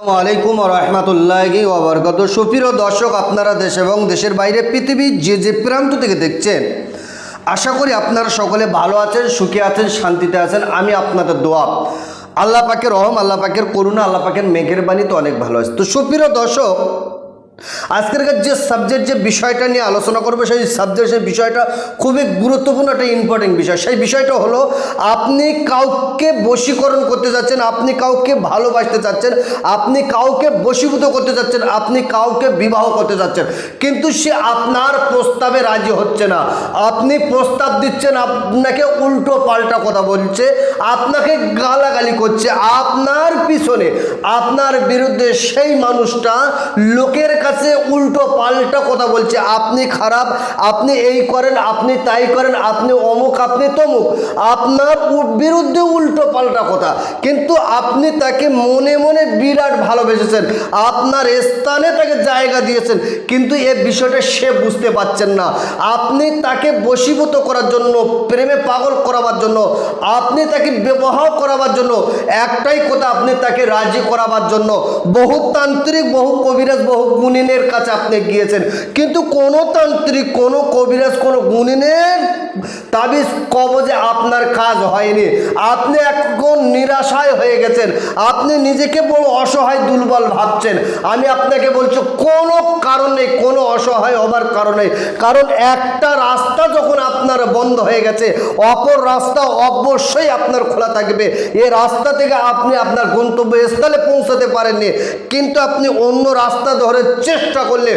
আসসালামু আলাইকুম রহমতুল্লাহি ওবরকত। সুপ্রিয় দর্শক, আপনারা দেশ এবং দেশের বাইরে পৃথিবীর যে যে প্রান্ত থেকে দেখছেন, আশা করি আপনারা সকলে ভালো আছেন, সুখে আছেন, শান্তিতে আছেন। আমি আপনাদের দোয়া। আল্লাহ পাকের রহম, আল্লাহ পাকের করুণা, আল্লাহ পাকের মেঘের বাণী তো অনেক ভালো আছে। তো সুপ্রিয় দর্শক আজকের যে সাবজেক্ট যে বিষয়টা নিয়ে আলোচনা করবে, সেই সাবজেক্ট সেই বিষয়টা খুবই গুরুত্বপূর্ণ একটা ইম্পর্টেন্ট বিষয়। সেই বিষয়টা হলো, আপনি কাউকে বশীকরণ করতে যাচ্ছেন, আপনি কাউকে ভালোবাসতে চাচ্ছেন আপনি কাউকে বশীভূত করতে যাচ্ছেন, আপনি কাউকে বিবাহ করতে যাচ্ছেন। কিন্তু সে আপনার প্রস্তাবে রাজি হচ্ছে না। আপনি প্রস্তাব দিচ্ছেন, আপনাকে উল্টো পাল্টা কথা বলছে, আপনাকে গালাগালি করছে। আপনার পিছনে, আপনার বিরুদ্ধে সেই মানুষটা লোকের কাছে উল্টো পাল্টা কথা বলছে, আপনি খারাপ, আপনি এই করেন, আপনি তাই করেন, আপনি অমুক, আপনি তমুক। আপনার বিরুদ্ধে উল্টো পাল্টা কথা। কিন্তু আপনি তাকে মনে মনে বিরাট ভালোবেসেছেন। আপনার স্থানে তাকে জায়গা দিয়েছেন। কিন্তু এ বিষয়টা সে বুঝতে পারছেন না। আপনি তাকে বশীভূত করার জন্য, প্রেমে পাগল করাবার জন্য, আপনি তাকে ব্যবহার করাবার জন্য, একটাই কথা, আপনি তাকে রাজি করাবার জন্য। বহু তান্ত্রিক বহু কবিরাজ, বহু গুণিনের কাছে আপনি গিয়েছেন। কিন্তু কোনো তান্ত্রিক কোনো কবিরাজ কোনো গুণিনের তাবিজ কবজে আপনার কাজ হয়নি। আপনি এখন নিরাশায় হয়ে গেছেন। আপনি নিজেকে বড় অসহায় দুর্বল ভাবছেন। আমি আপনাকে বলছি, কোনো কারণে কোনো অসহায় হবার কারণে কারণ একটা রাস্তা যখন আপনার বন্ধ হয়ে গেছে, অপর রাস্তা অবশ্যই আপনার খোলা থাকবে। এ রাস্তা থেকে আপনি আপনার গন্তব্যস্থলে পৌঁছাতে পারেননি। কিন্তু আপনি অন্য রাস্তা ধরে চেষ্টা করলে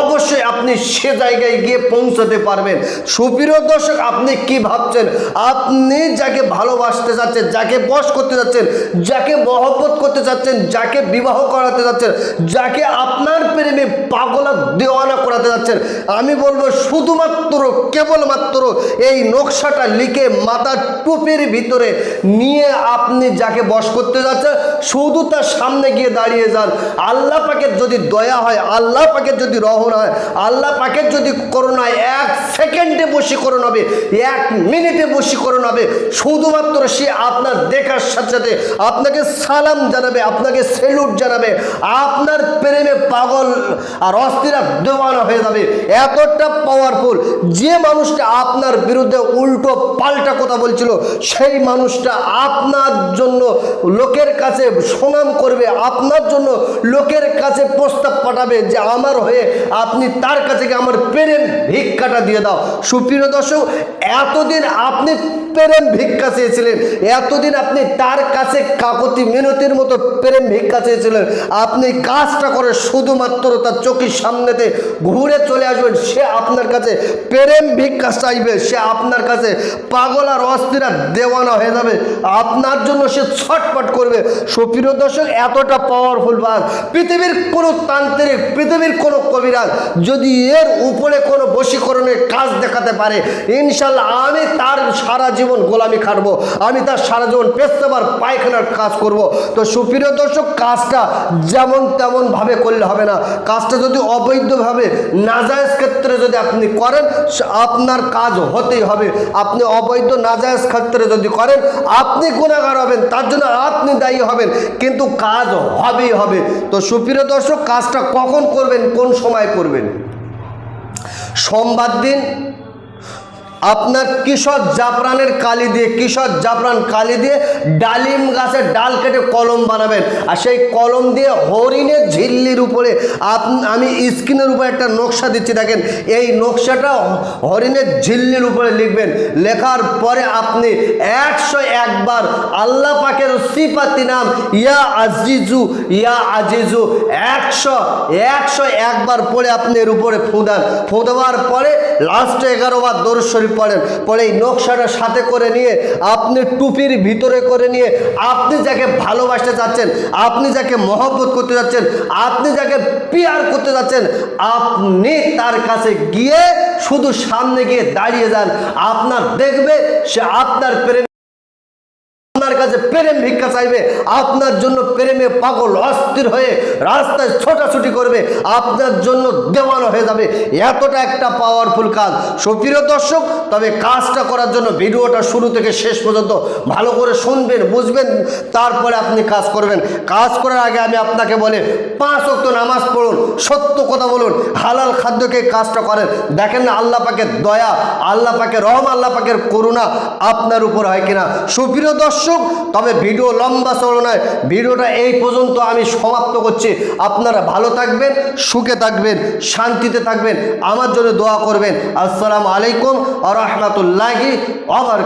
অবশ্যই আপনি সে জায়গায় গিয়ে পৌঁছাতে পারবেন। সুপ্রিয় দর্শক, আপনি কি ভাবছেন? আপনি যাকে ভালোবাসতে চাচ্ছেন যাকে বস করতে যাচ্ছেন, যাকে মহব্বত করতে চাচ্ছেন যাকে বিবাহ করাতে যাচ্ছেন, যাকে আপনার প্রেমে পাগলা দেওয়ানা করাতে যাচ্ছেন। আমি বলব, শুধুমাত্র, কেবলমাত্র এই নকশাটা লিখে মাথার টুপির ভিতরে নিয়ে আপনি যাকে বশ করতে যাচ্ছেন, শুধু তার সামনে গিয়ে দাঁড়িয়ে যান। আল্লাহ পাকের যদি দয়া হয়, আল্লাহ পাকের যদি রহন হয়, আল্লাহ পাকের যদি করোনা এক সেকেন্ডে বশীকরণ হবে, এক মিনিটে বশীকরণ হবে। শুধুমাত্র সে আপনার দেখার সাথে সাথে আপনাকে সালাম জানাবে, আপনাকে সেলুট জানাবে। আপনার প্রেমে পাগল আর অস্থিরা দেওয়ানা হয়ে যাবে। এতটা পাওয়ারফুল যে মানুষটা আপনার বিরুদ্ধে উল্টো পাল্টা কথা বলছিল, সেই মানুষটা আপনার জন্য লোকের কাছে সুনাম করবে, আপনার জন্য লোকের কাছে প্রস্তাব পাঠাবে যে আমার হয়ে আপনি তার কাছে আমার প্রেম ভিক্ষাটা দিয়ে দাও। সুপ্রিয় দর্শক, এতদিন আপনি প্রেম ভিক্ষা চেয়েছিলেন, এতদিন আপনি তার কাছে কাকতি মিনতির মতো প্রেম ভিক্ষা চেয়েছিলেন, আপনি কাজটা করে শুধুমাত্র তার চোখের সামনেতে ঘুরে চলে আসবেন। সে আপনার কাছে প্রেম ভিক্ষা চাইবে। সে আপনার কাছে পাগল আর অস্থিরা দেওয়ানা হয়ে যাবে। আপনার জন্য সে ছটপট করবে। সুপ্রিয় দর্শক, এতটা পাওয়ারফুল বাস পৃথিবীর কোনো তান্ত্রিক, পৃথিবীর কোনো কবিরাজ যদি এর উপরে কোনো বশীকরণের কাজ দেখাতে পারে ইনশাল্লাহ আমি তার সারা জীবন গোলামি খাটবো। আমি তার সারা জীবন পেস্তাবার পায়খানার কাজ করব। তো সুপ্রিয় দর্শক, কাজটা যেমন তেমন ভাবে করলে হবে না। কাজটা যদি অবৈধভাবে নাজায়জ ক্ষেত্রে যদি আপনি করেন আপনার কাজ হতেই হবে। আপনি অবৈধ নাজায়জ ক্ষেত্রে যদি করেন, আপনি গুণাগার হবেন, তার জন্য আপনি দায়ী হবেন, কিন্তু কাজ হবেই হবে। তো সুপ্রিয় দর্শক, কাজটা কখন করবেন, কোন সময় করবেন? সোমবার দিন আপনার কিশোর জাফরানের কালি দিয়ে, কিশোর জাফরান কালি দিয়ে ডালিম গাছের ডাল কেটে কলম বানাবেন। আর সেই কলম দিয়ে হরিণের ঝিল্লির উপরে আমি স্ক্রিনের উপরে একটা নকশা দিচ্ছি, দেখেন। এই নকশাটা হরিণের ঝিল্লির উপরে লিখবেন। লেখার পরে আপনি একশো একবার আল্লাহ পাকের সিপাতি নাম, ইয়া আজিজু ইয়া আজিজু, একশো একশো একবার পরে আপনি এর উপরে ফুঁদান ফুঁদবার পরে লাস্টে এগারো বার দরুদ শরীফ পড়েন পরে এই নকশাটা সাথে করে নিয়ে আপনি টুপির ভিতরে করে নিয়ে আপনি যাকে ভালোবাসতে চাচ্ছেন আপনি যাকে মহব্বত করতে যাচ্ছেন, আপনি যাকে পিয়ার করতে যাচ্ছেন, আপনি তার কাছে গিয়ে শুধু সামনে গিয়ে দাঁড়িয়ে যান। আপনার দেখবে সে আপনার প্রেম আপনার কাছে প্রেম ভিক্ষা চাইবে, আপনার জন্য প্রেমে পাগল অস্থির হয়ে রাস্তায় ছোটাছুটি করবে, আপনার জন্য দেওয়ানো হয়ে যাবে। এতটা একটা পাওয়ারফুল কাজ। সুপ্রিয় দর্শক, তবে কাজটা করার জন্য ভিডিওটা শুরু থেকে শেষ পর্যন্ত ভালো করে শুনবেন, বুঝবেন, তারপরে আপনি কাজ করবেন। কাজ করার আগে আমি আপনাকে বলে, পাঁচ অক্ত নামাজ পড়ুন, সত্য কথা বলুন, হালাল খাদ্যকে কাজটা করেন। দেখেন না, আল্লাহ পাকের দয়া, আল্লাহ পাকের রহম, আল্লাহ পাকের করুণা আপনার উপর হয় কিনা। সুপ্রিয় দর্শক তবে ভিডিও লম্বা চলো নয়। ভিডিওটা এই পর্যন্ত আমি সমাপ্ত করছি। আপনারা ভালো থাকবেন, সুখে থাকবেন, শান্তিতে থাকবেন, আমার জন্য দোয়া করবেন। আসসালামু আলাইকুম আ রহমতুল্লাহি আবার